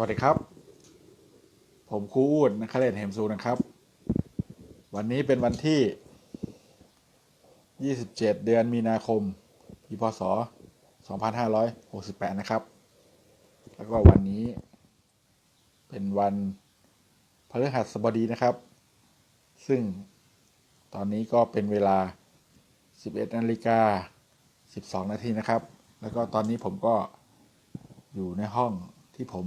วัสดีครับ ผมครูอูดนักเรียนเหมซูนะครับ วันนี้เป็นวันที่ 27 เดือนมีนาคมปีพศ 2568 นะครับ แล้วก็วันนี้เป็นวันพฤหัสบดีนะครับ ซึ่งตอนนี้ก็เป็นเวลา 11นาฬิกา 12 นาทีนะครับ แล้วก็ตอนนี้ผมก็อยู่ในห้องที่ผม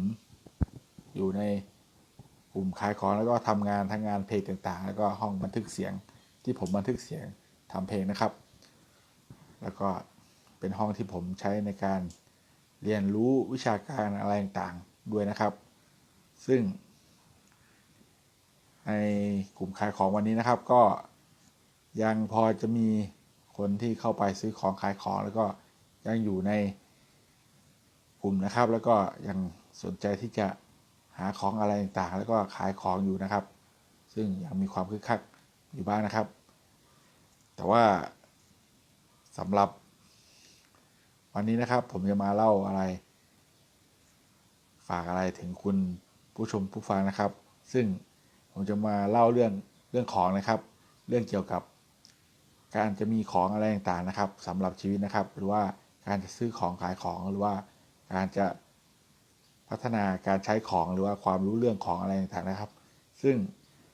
อยู่ในกลุ่มขายของแล้วก็ทำงานทั้งงานเพลงต่างๆ แล้วก็ห้องบันทึกเสียงที่ผมบันทึกเสียงทำเพลงนะครับ แล้วก็เป็นห้องที่ผมใช้ในการเรียนรู้วิชาการอะไรต่างๆด้วยนะครับ ซึ่ง ในกลุ่มขายของวันนี้นะครับ ก็ยังพอจะมีคนที่เข้าไปซื้อของขายของแล้วก็ยังอยู่ในกลุ่มนะครับ แล้วก็ยังสนใจที่จะ หาของอะไรต่างๆ แล้วก็ขายของอยู่นะครับ ซึ่งยังมีความคึกคักอยู่บ้างนะครับ แต่ว่าสำหรับวันนี้นะครับผมจะมาเล่าอะไร ฝากอะไรถึงคุณผู้ชมผู้ฟังนะครับ ซึ่งผมจะมาเล่าเรื่องเรื่องของนะครับ เรื่องเกี่ยวกับ การจะมีของอะไรต่างๆนะครับสำหรับชีวิตนะครับ หรือว่าการจะซื้อของขายของหรือว่าการจะ พัฒนาการใช้ของหรือว่าความรู้เรื่องของอะไรต่างๆนะครับ ซึ่ง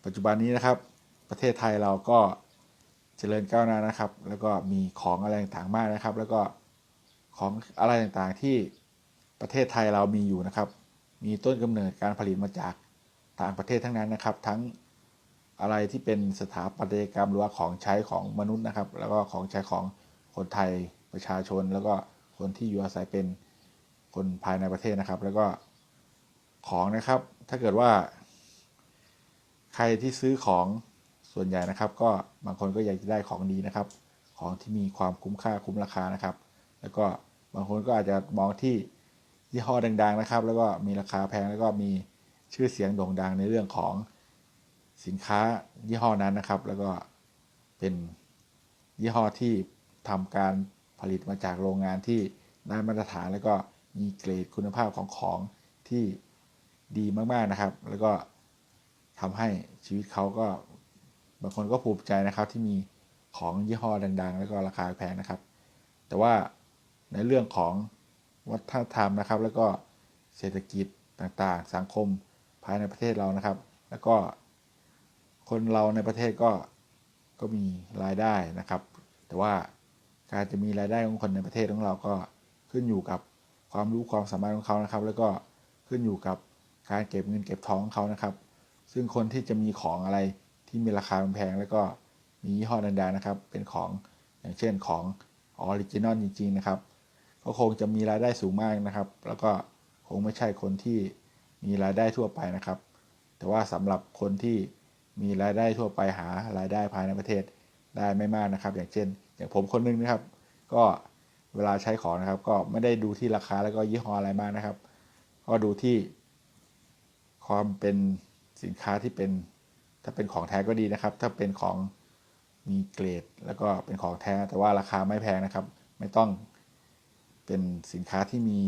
ปัจจุบันนี้นะครับ ประเทศไทยเราก็เจริญก้าวหน้านะครับ แล้วก็มีของอะไรต่างๆมากนะครับ แล้วก็ของอะไรต่างๆที่ประเทศไทยเรามีอยู่นะครับ มีต้นกำเนิดการผลิตมาจากต่างประเทศทั้งนั้นนะครับ ทั้งอะไรที่เป็นสถาปัตยกรรมหรือว่าของใช้ของมนุษย์นะครับ แล้วก็ของใช้ของคนไทยประชาชน แล้วก็คนที่อยู่อาศัยเป็น คนภายในประเทศนะครับ แล้วก็ของนะครับ ถ้าเกิดว่า ใครที่ซื้อของส่วนใหญ่นะครับ ก็บางคนก็อยากจะได้ของดีนะครับ ของที่มีความคุ้มค่าคุ้มราคานะครับ แล้วก็บางคนก็อาจจะมองที่ยี่ห้อดัง ๆนะครับ แล้วก็มีราคาแพงแล้วก็มีชื่อเสียงโด่งดังในเรื่องของสินค้ายี่ห้อนั้นนะครับ แล้วก็เป็นยี่ห้อที่ทำการผลิตมาจากโรงงานที่ได้มาตรฐานแล้วก็ มีเกรดคุณภาพของของที่ดีมากๆนะครับ แล้วก็ทำให้ชีวิตเขาก็บางคนก็ภูมิใจนะครับที่มีของยี่ห้อดังๆ แล้วก็ราคาแพงนะครับ แต่ว่าในเรื่องของวัฒนธรรมนะครับ แล้วก็เศรษฐกิจต่างๆ สังคมภายในประเทศเรานะครับ แล้วก็คนเราในประเทศก็ก็มีรายได้นะครับ แต่ว่าการจะมีรายได้ของคนในประเทศของเราก็ขึ้นอยู่กับ ความรู้ความสามารถของเขานะครับ แล้วก็ขึ้นอยู่กับการเก็บเงินเก็บทองของเขานะครับ ซึ่งคนที่จะมีของอะไรที่มีราคาแพงแล้วก็มียี่ห้อดังๆนะครับ เป็นของอย่างเช่นของออริจินอลจริงๆนะครับก็คงจะมีรายได้สูงมากนะครับ แล้วก็คงไม่ใช่คนที่มีรายได้ทั่วไปนะครับ แต่ว่าสำหรับคนที่มีรายได้ทั่วไปหารายได้ภายในประเทศได้ไม่มากนะครับ อย่างเช่น อย่างผมคนนึงนะครับ ก็ เวลาใช้ของนะครับ ก็ไม่ได้ดูที่ราคาแล้วก็ยี่ห้ออะไรมากนะครับ ก็ดูที่ความเป็นสินค้าที่เป็น ถ้าเป็นของแท้ก็ดีนะครับ ถ้าเป็นของมีเกรด แล้วก็เป็นของแท้ แต่ว่าราคาไม่แพงนะครับ ไม่ต้องเป็นสินค้าที่มี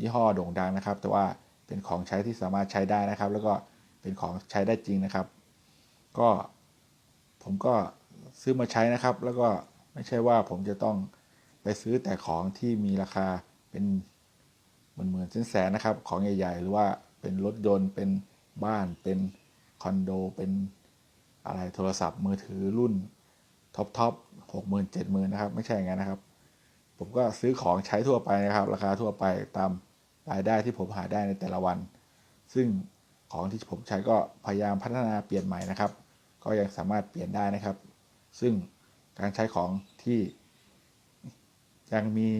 ยี่ห้อโด่งดังนะครับ แต่ว่าเป็นของใช้ที่สามารถใช้ได้นะครับ แล้วก็เป็นของใช้ได้จริงนะครับ ก็ผมก็ซื้อมาใช้นะครับ แล้วก็ไม่ใช่ว่าผมจะต้อง ไปซื้อแต่ของที่มีราคาเป็นหมื่นหมื่นแสนนะครับ ของใหญ่ๆ หรือว่าเป็นรถยนต์เป็นบ้านเป็นคอนโด เป็นอะไรโทรศัพท์มือถือรุ่นท็อปท็อปหกหมื่นเจ็ดหมื่นนะครับ ไม่ใช่อย่างนั้นนะครับ ผมก็ซื้อของใช้ทั่วไปนะครับ ราคาทั่วไปตามรายได้ที่ผมหาได้ในแต่ละวัน ซึ่งของที่ผมใช้ก็พยายามพัฒนาเปลี่ยนใหม่นะครับ ก็ยังสามารถเปลี่ยนได้นะครับ ซึ่งการใช้ของที่ ยังมี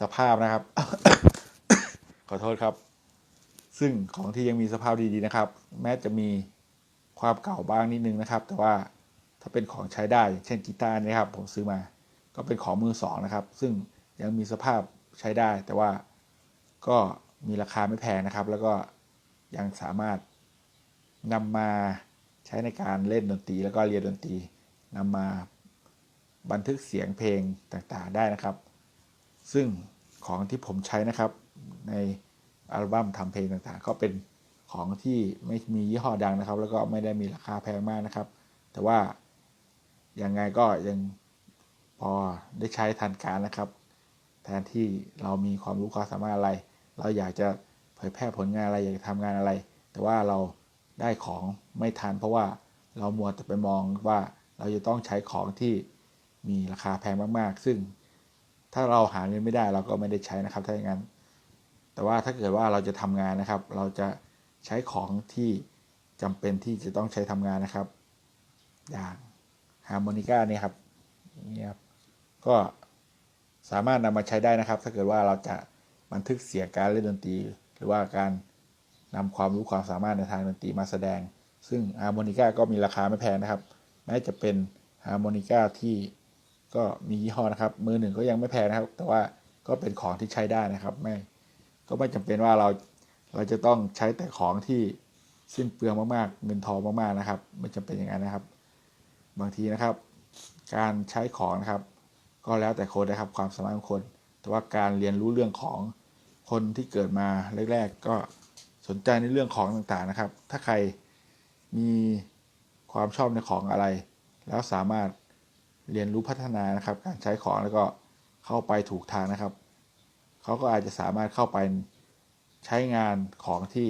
สภาพนะครับ ขอโทษครับ ซึ่งของที่ยังมีสภาพดีๆนะครับ แม้จะมีความเก่าบ้างนิดนึงนะครับ แต่ว่าถ้าเป็นของใช้ได้ เช่นกีตาร์นี่ครับ ผมซื้อมา ก็เป็นของมือสองนะครับ ซึ่งยังมีสภาพใช้ได้ แต่ว่าก็มีราคาไม่แพงนะครับ แล้วก็ยังสามารถนำมาใช้ในการเล่นดนตรี แล้วก็เรียนดนตรีนำมาบันทึกเสียงเพลงต่างๆได้นะครับ ซึ่งของที่ผมใช้นะครับในอัลบั้มทำเพลงต่างๆ ก็เป็นของที่ไม่มียี่ห้อดังนะครับ แล้วก็ไม่ได้มีราคาแพงมากนะครับ แต่ว่ายังไงก็ยังพอได้ใช้ทันการนะครับ แทนที่เรามีความรู้ความสามารถอะไร เราอยากจะเผยแพร่ผลงานอะไรอยากจะทำงานอะไร แต่ว่าเราได้ของไม่ทัน เพราะว่าเรามัวแต่ไปมองว่าเราจะต้องใช้ของที่มีราคาแพงมากๆ ซึ่ง ถ้าเราหาเงินไม่ได้เราก็ไม่ได้ใช้นะครับ ถ้าอย่างนั้น แต่ว่าถ้าเกิดว่าเราจะทำงานนะครับ เราจะใช้ของที่จำเป็นที่จะต้องใช้ทำงานนะครับ อย่างฮาร์โมนิก้านี่ครับนี่ครับ ก็สามารถนำมาใช้ได้นะครับ ถ้าเกิดว่าเราจะบันทึกเสียงการเล่นดนตรี หรือว่าการนำความรู้ความสามารถในทางดนตรีมาแสดง ซึ่งฮาร์โมนิก้าก็มีราคาไม่แพงนะครับแม้จะเป็นฮาร์โมนิก้าที่ ก็มียี่ห้อนะครับ มือหนึ่งก็ยังไม่แพงนะครับ แต่ว่าก็เป็นของที่ใช้ได้นะครับ ไม่ก็ไม่จำเป็นว่าเราเราจะต้องใช้แต่ของที่สิ้นเปลืองมากๆ เงินทองมากๆนะครับ ไม่จำเป็นอย่างนั้นนะครับ บางทีนะครับ การใช้ของนะครับ ก็แล้วแต่คนนะครับ ความสามารถของคน แต่ว่าการเรียนรู้เรื่องของคนที่เกิดมาแรกๆ ก็สนใจในเรื่องของต่างๆนะครับ ถ้าใครมีความชอบในของอะไร แล้วสามารถ เรียนรู้พัฒนานะครับ การใช้ของแล้วก็เข้าไปถูกทางนะครับ เขาก็อาจจะสามารถเข้าไปใช้งานของที่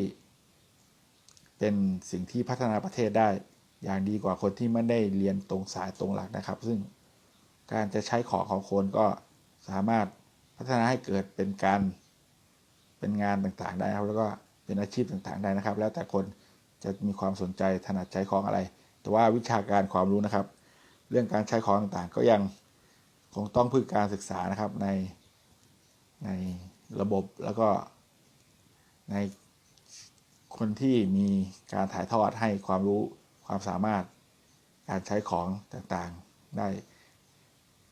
เป็นสิ่งที่พัฒนาประเทศได้ อย่างดีกว่าคนที่ไม่ได้เรียนตรงสายตรงหลักนะครับ ซึ่งการจะใช้ของของคนก็สามารถพัฒนาให้เกิดเป็นการเป็นงานต่างๆได้ครับ แล้วก็เป็นอาชีพต่างๆได้นะครับ แล้วแต่คนจะมีความสนใจถนัดใช้ของอะไร แต่ว่าวิชาการความรู้นะครับ เรื่องการใช้ของต่างๆ ก็ยังคงต้องพึ่งการศึกษานะครับในในระบบแล้วก็ในคนที่มีการถ่ายทอดให้ความรู้ความสามารถการใช้ของต่างๆ ได้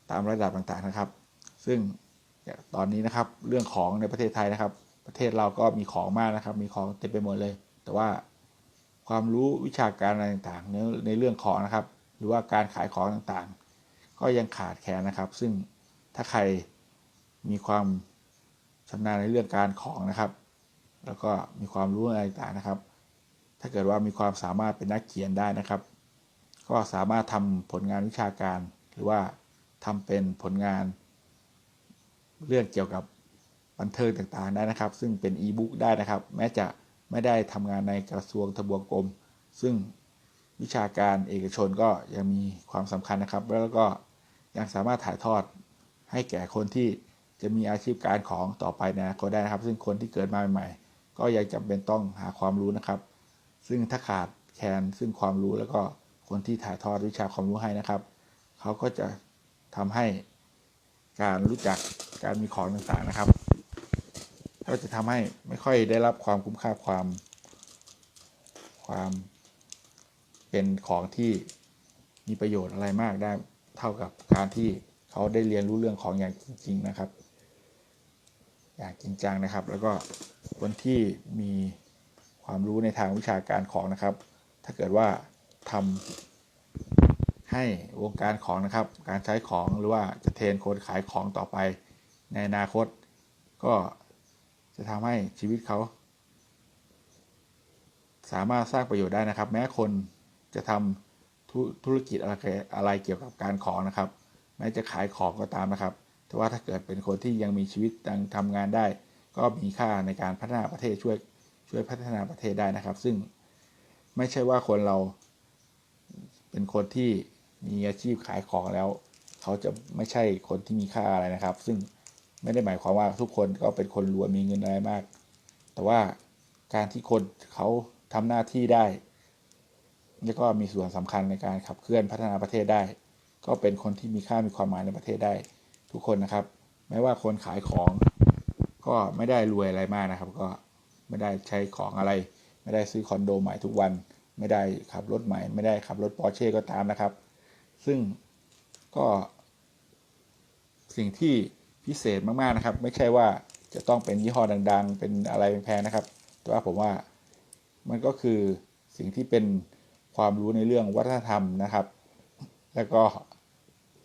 ตามระดับต่างๆนะครับ ซึ่งตอนนี้นะครับเรื่องของในประเทศไทยนะครับ ประเทศเราก็มีของมากนะครับ มีของเต็มไปหมดเลย แต่ว่าความรู้วิชาการอะไรต่างๆในเรื่องของนะครับ หรือว่าการขายของต่างๆ ก็ยังขาดแคลนนะครับ ซึ่งถ้าใครมีความชำนาญในเรื่องการของนะครับ แล้วก็มีความรู้อะไรต่างๆนะครับ ถ้าเกิดว่ามีความสามารถเป็นนักเขียนได้นะครับ ก็สามารถทำผลงานวิชาการ หรือว่าทำเป็นผลงาน เรื่องเกี่ยวกับบันเทิงต่างๆได้นะครับ ซึ่งเป็นอีบุ๊กได้นะครับ แม้จะไม่ได้ทำงานในกระทรวงทบวงกรมซึ่ง วิชาการเอกชนก็ยังมีความสำคัญนะครับ แล้วก็ยังสามารถถ่ายทอดให้แก่คนที่จะมีอาชีพการของต่อไปในอนาคตได้นะครับ ซึ่งคนที่เกิดมาใหม่ๆ ก็ยังจำเป็นต้องหาความรู้นะครับ ซึ่งถ้าขาดแคลนซึ่งความรู้แล้วก็คนที่ถ่ายทอดวิชาความรู้ให้นะครับ เขาก็จะทำให้การรู้จักการมีของต่างๆนะครับ ก็จะทำให้ไม่ค่อยได้รับความคุ้มค่าความความ เป็นของที่มีประโยชน์อะไรมากได้เท่ากับการที่เขาได้เรียนรู้เรื่องของอย่างจริง ๆนะครับ อย่างจริงจังนะครับ แล้วก็คนที่มีความรู้ในทางวิชาการของนะครับ ถ้าเกิดว่าทำให้วงการของนะครับ การใช้ของหรือว่าจะเทรนคนขายของต่อไปในอนาคต ก็จะทำให้ชีวิตเขา สามารถสร้างประโยชน์ได้นะครับ แม้คน จะทำธุธุรกิจอะไรอะไรเกี่ยวกับการของนะครับ แม้จะขายของก็ตามนะครับ แต่ว่าถ้าเกิดเป็นคนที่ยังมีชีวิตยังทำงานได้ ก็มีค่าในการพัฒนาประเทศช่วยช่วยพัฒนาประเทศได้นะครับ ซึ่งไม่ใช่ว่าคนเราเป็นคนที่มีอาชีพขายของแล้ว เขาจะไม่ใช่คนที่มีค่าอะไรนะครับ ซึ่งไม่ได้หมายความว่าทุกคนก็เป็นคนรวยมีเงินอะไรมาก แต่ว่าการที่คนเขาทำหน้าที่ได้ แล้วก็มีส่วนสำคัญในการขับเคลื่อนพัฒนาประเทศได้ ก็เป็นคนที่มีค่ามีความหมายในประเทศได้ ทุกคนนะครับแม้ว่าคนขายของก็ไม่ได้รวยอะไรมากนะครับ ก็ไม่ได้ใช้ของอะไร ไม่ได้ซื้อคอนโดใหม่ทุกวัน ไม่ได้ขับรถใหม่ ไม่ได้ขับรถปอร์เช่ก็ตามนะครับ ซึ่งก็ สิ่งที่พิเศษมากๆนะครับ ไม่ใช่ว่าจะต้องเป็นยี่ห้อดัง ๆ เป็นอะไรแพงๆนะครับ แต่ว่าผมว่ามันก็คือสิ่งที่เป็น ความรู้ในเรื่องวัฒนธรรมนะครับ แล้วก็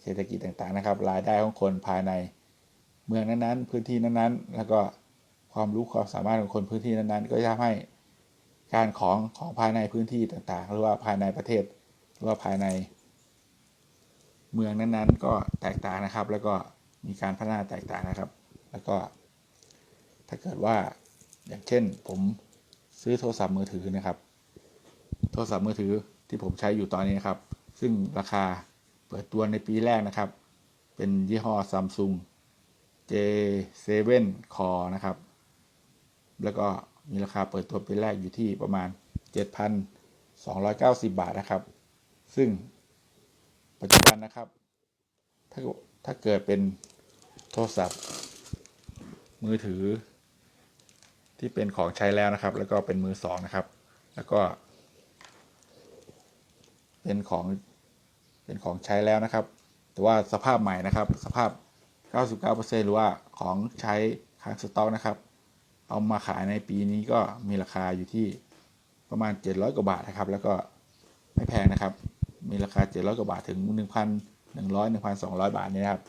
เศรษฐกิจต่างๆนะครับ รายได้ของคนภายในเมืองนั้นๆ พื้นที่นั้นๆ แล้วก็ความรู้ความสามารถของคนพื้นที่นั้นๆ ก็จะทำให้การของของภายในพื้นที่ต่างๆ หรือว่าภายในประเทศ หรือว่าภายใน เมืองนั้นๆ ก็แตกต่างนะครับ แล้วก็มีการพัฒนาแตกต่างนะครับ แล้วก็ถ้าเกิดว่าอย่างเช่นผมซื้อโทรศัพท์มือถือนะครับ โทรศัพท์มือถือที่ผมใช้อยู่ตอนนี้นะครับ ซึ่งราคาเปิดตัวในปีแรกนะครับ เป็นยี่ห้อ Samsung J7 Core นะครับ แล้วก็มีราคาเปิดตัวปีแรกอยู่ที่ประมาณ 7,290 บาทนะครับ ซึ่งปัจจุบันนะครับ ถ้าถ้าเกิดเป็นโทรศัพท์ มือถือ ที่เป็นของใช้แล้วนะครับ แล้วก็เป็นมือสองนะครับ แล้วก็ เป็นของเป็นของใช้แล้วนะครับ แต่ว่าสภาพใหม่นะครับ สภาพ 99%หรือว่าของใช้ค้างสต็อกนะครับ เอามาขายในปีนี้ก็มีราคาอยู่ที่ประมาณ 700 กว่าบาทนะครับ แล้วก็ไม่แพงนะครับ มีราคา 700 กว่าบาทถึง 1,100 1,200 บาทนี่นะครับ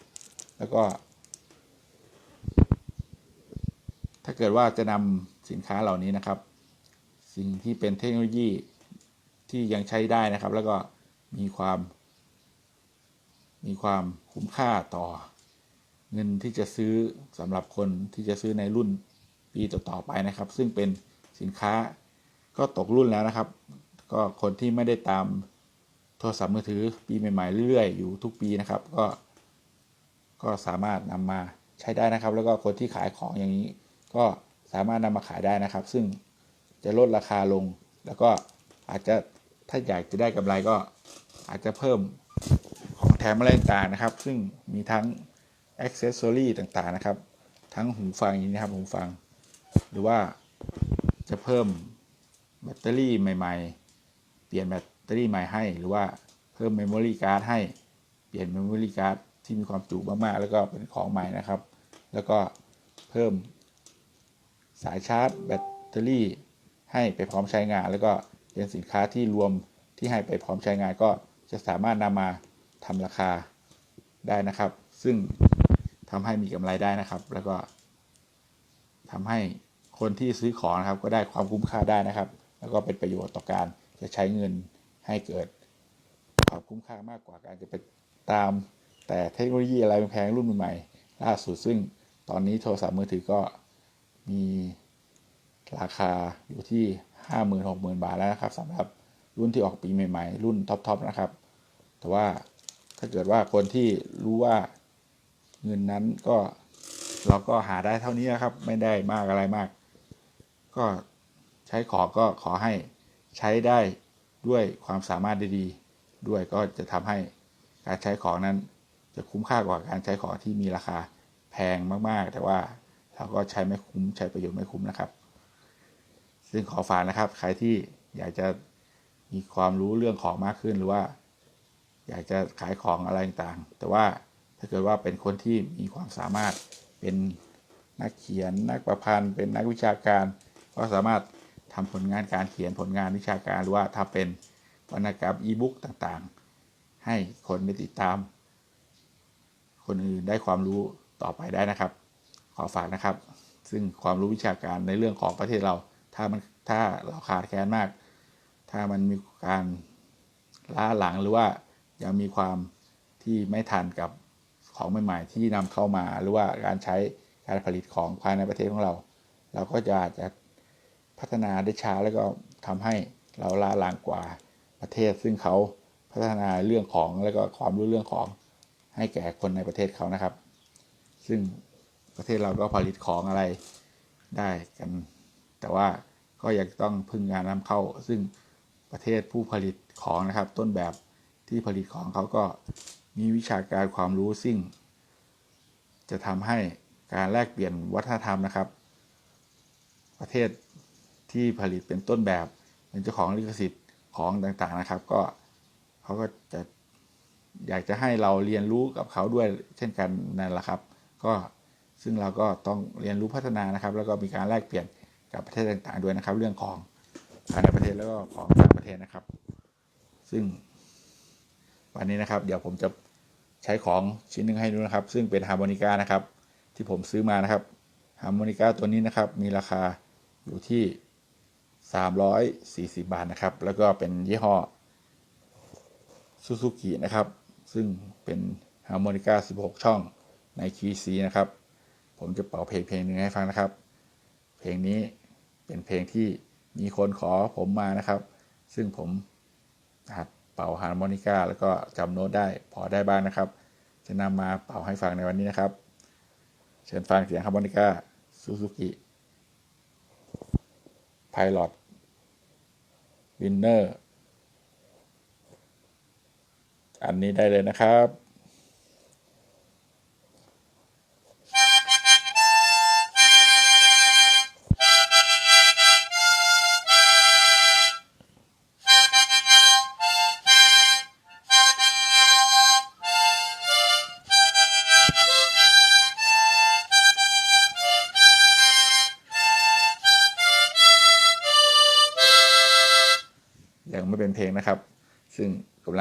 แล้วก็ ถ้าเกิดว่าจะนำสินค้าเหล่านี้นะครับ สิ่งที่เป็นเทคโนโลยี ที่ยังใช้ได้นะครับ แล้วก็มีความ มีความคุ้มค่าต่อ เงินที่จะซื้อสำหรับคนที่จะซื้อในรุ่นปีต่อๆไปนะครับ ซึ่งเป็นสินค้าก็ตกรุ่นแล้วนะครับ ก็คนที่ไม่ได้ตามโทรศัพท์มือถือปีใหม่ๆเรื่อยๆอยู่ทุกปีนะครับ ก็ก็สามารถนำมาใช้ได้นะครับ แล้วก็คนที่ขายของอย่างนี้ ก็สามารถนำมาขายได้นะครับ ซึ่งจะลดราคาลง แล้วก็อาจจะ ถ้าอยากจะได้กำไรก็อาจจะเพิ่มของแถมอะไรต่างๆนะครับ ซึ่งมีทั้ง a อ c e s s o r y ต่างๆนะครับ ทั้งหูฟังอย่างนี้นะครับหูฟัง หรือว่าจะเพิ่มแบตเตอรี่ใหม่ ๆ เปลี่ยนแบตเตอรี่ใหม่ให้ หรือว่าเพิ่มเมมโมรี่การ์ดให้ เปลี่ยนเมมโมรี่การ์ดที่มีความจุมากๆ แล้วก็เป็นของใหม่นะครับ แล้วก็เพิ่มสายชาร์จแบตเตอรี่ให้ไปพร้อมใช้งาน แล้วก็ เป็นสินค้าที่รวมที่ให้ไปพร้อมใช้งานก็จะสามารถนำมาทำราคาได้นะครับ ซึ่งทำให้มีกำไรได้นะครับ แล้วก็ทำให้คนที่ซื้อของนะครับ ก็ได้ความคุ้มค่าได้นะครับ แล้วก็เป็นประโยชน์ต่อการจะใช้เงินให้เกิดความคุ้มค่ามากกว่าการจะไปตาม แต่เทคโนโลยีอะไรแพงรุ่นใหม่ล่าสุดซึ่งตอนนี้โทรศัพท์มือถือก็มีราคาอยู่ที่ ห้าหมื่นหกหมื่นบาทแล้วนะครับสำหรับรุ่นที่ออกปีใหม่ๆ รุ่นท็อปๆนะครับ แต่ว่าถ้าเกิดว่าคนที่รู้ว่าเงินนั้นก็เราก็หาได้เท่านี้นะครับ ไม่ได้มากอะไรมาก ก็ใช้ของก็ขอให้ใช้ได้ด้วยความสามารถดีๆ ด้วยก็จะทำให้การใช้ของนั้น จะคุ้มค่ากว่าการใช้ของที่มีราคาแพงมากๆ แต่ว่าเราก็ใช้ไม่คุ้มใช้ประโยชน์ไม่คุ้มนะครับ ซึ่งขอฝากนะครับ ใครที่อยากจะมีความรู้เรื่องของมากขึ้นหรือว่า อยากจะขายของอะไรต่างแต่ว่าถ้าเกิดว่าเป็นคนที่มีความสามารถเป็นนักเขียนนักประพันธ์ เป็นนักวิชาการ ก็สามารถทำผลงานการเขียนผลงานวิชาการหรือว่าถ้าเป็นวรรณกรรมอีบุ๊กต่างๆ ให้คนไปติดตาม คนอื่นได้ความรู้ต่อไปได้นะครับ ขอฝากนะครับ ซึ่งความรู้วิชาการในเรื่องของประเทศเรา ถ้ามันถ้าเราขาดแคลนมาก ถ้ามันมีการล้าหลังหรือว่ายังมีความที่ไม่ทันกับของใหม่ ๆ ที่นำเข้ามาหรือว่าการใช้การผลิตของภายในประเทศของเรา เราก็จะอาจจะพัฒนาได้ช้าแล้วก็ทำให้เราล้าหลังกว่าประเทศ ซึ่งเขาพัฒนาเรื่องของแล้วก็ความรู้เรื่องของให้แก่คนในประเทศเขานะครับ ซึ่งประเทศเราก็ผลิตของอะไรได้กัน แต่ว่าก็ยังต้องพึ่งงานนำเข้า ซึ่งประเทศผู้ผลิตของนะครับ ต้นแบบที่ผลิตของเขาก็มีวิชาการความรู้ซึ่ง จะทำให้การแลกเปลี่ยนวัฒนธรรมนะครับ ประเทศที่ผลิตเป็นต้นแบบเป็นเจ้าของลิขสิทธิ์ของต่างๆนะครับ ก็เขาก็จะอยากจะให้เราเรียนรู้กับเขาด้วยเช่นกันนั่นแหละครับ ก็ซึ่งเราก็ต้องเรียนรู้พัฒนานะครับ แล้วก็มีการแลกเปลี่ยน กับประเทศต่างๆด้วยนะครับ เรื่องของภายในประเทศแล้วก็ของต่างประเทศนะครับ ซึ่งวันนี้นะครับ เดี๋ยวผมจะใช้ของชิ้นหนึ่งให้ดูนะครับ ซึ่งเป็นฮาร์โมนิกานะครับ ที่ผมซื้อมานะครับฮาร์โมนิกาตัวนี้นะครับ มีราคาอยู่ที่ 340 บาทนะครับ แล้วก็เป็นยี่ห้อซูซูกินะครับ ซึ่งเป็นฮาร์โมนิกา 16 ช่องในคีย์ซีนะครับ ผมจะเป่าเพลงเพลงหนึ่งให้ฟังนะครับ เพลงนี้ เป็นเพลงที่มีคนขอผมมานะครับ ซึ่งผมหัดเป่าฮาร์โมนิกาแล้วก็จำโน้ตได้พอได้บ้างนะครับ จะนำมาเป่าให้ฟังในวันนี้นะครับ เชิญฟังเสียงฮาร์โมนิกาซูซูกิไพลอตวินเนอร์อันนี้ได้เลยนะครับ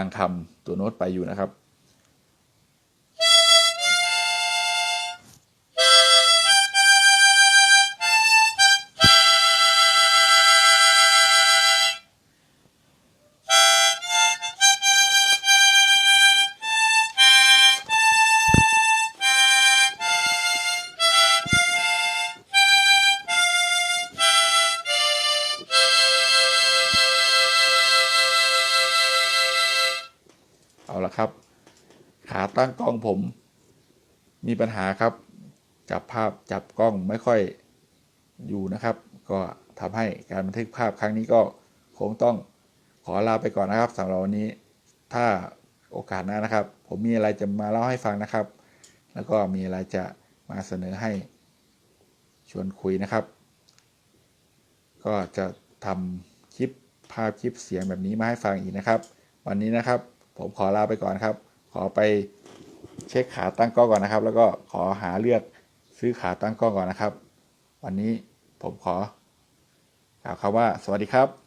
ลังทำตัวโน้ตไปอยู่นะครับ ตั้งกล้องผม มีปัญหาครับ จับภาพจับกล้องไม่ค่อยอยู่นะครับ ก็ทำให้การบันทึกภาพครั้งนี้ก็คงต้องขอลาไปก่อนนะครับสำหรับวันนี้ ถ้าโอกาสหน้านะครับ ผมมีอะไรจะมาเล่าให้ฟังนะครับ แล้วก็มีอะไรจะมาเสนอให้ชวนคุยนะครับ ก็จะทำคลิปภาพคลิปเสียงแบบนี้มาให้ฟังอีกนะครับ วันนี้นะครับ ผมขอลาไปก่อนครับ ขอไปเช็คขาตั้งกล้องก่อนนะครับ แล้วก็ขอหาเลือกซื้อขาตั้งกล้องก่อนนะครับ วันนี้ผมขอกล่าวคำว่าสวัสดีครับ